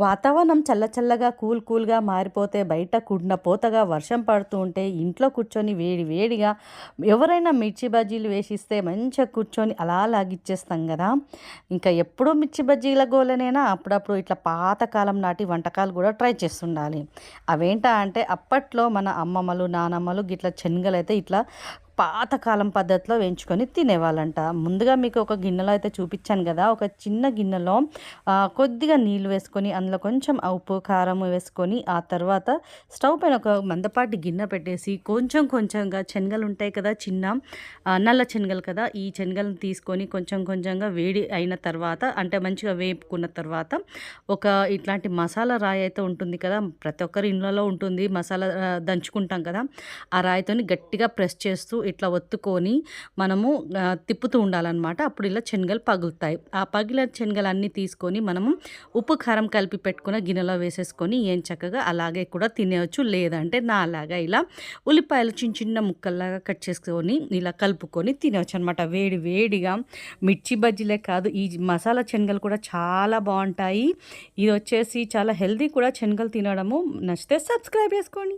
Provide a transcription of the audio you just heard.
వాతావరణం చల్ల చల్లగా కూల్ కూల్గా మారిపోతే బయట కుడిన పోతగా వర్షం పడుతూ ఉంటే ఇంట్లో కూర్చొని వేడి వేడిగా ఎవరైనా మిర్చి బజ్జీలు వేసిస్తే మంచిగా కూర్చొని అలా లాగిచ్చేస్తాం కదా. ఇంకా ఎప్పుడూ మిర్చి బజ్జీల గోలనైనా? అప్పుడప్పుడు ఇట్లా పాతకాలం నాటి వంటకాలు కూడా ట్రై చేస్తుండాలి. అవేంటా అంటే అప్పట్లో మన అమ్మమ్మలు నానమ్మలు గిట్ల శనగలు అయితే ఇట్లా పాతకాలం పద్ధతిలో వేయించుకొని తినేవాళ్ళంట. ముందుగా మీకు ఒక గిన్నెలో అయితే చూపించాను కదా ఒక చిన్న గిన్నెలో కొద్దిగా నీళ్ళు వేసుకొని అందులో కొంచెం ఉప్పు కారం వేసుకొని ఆ తర్వాత స్టవ్ పైన ఒక మందపాటి గిన్నె పెట్టేసి కొంచెం కొంచెంగా శనగలు ఉంటాయి కదా చిన్న నల్ల శనగలు కదా ఈ శనగలను తీసుకొని కొంచెం కొంచెంగా వేడి అయిన తర్వాత అంటే మంచిగా వేపుకున్న తర్వాత ఒక ఇట్లాంటి మసాలా రాయి అయితే ఉంటుంది కదా ప్రతి ఒక్కరి ఇళ్ళలో ఉంటుంది మసాలా దంచుకుంటాం కదా ఆ రాయితోని గట్టిగా ప్రెస్ చేస్తూ ఇట్లా ఒత్తుకొని మనము తిప్పుతూ ఉండాలన్నమాట. అప్పుడు ఇలా శనగలు పగులుతాయి. ఆ పగిలిన శనగలు అన్నీ తీసుకొని మనము ఉప్పు కారం కలిపి పెట్టుకున్న గిన్నెలో వేసేసుకొని ఏం చక్కగా అలాగే కూడా తినేయచ్చు. లేదంటే నా అలాగా ఇలా ఉల్లిపాయలు చిన్న చిన్న ముక్కల్లాగా కట్ చేసుకొని ఇలా కలుపుకొని తినవచ్చు అనమాట వేడి వేడిగా మిర్చి బజ్జీలే కాదు ఈ మసాలా శనగలు కూడా చాలా బాగుంటాయి. ఇది వచ్చేసి చాలా హెల్దీ కూడా శనగలు తినడము. నచ్చితే సబ్స్క్రైబ్ చేసుకోండి.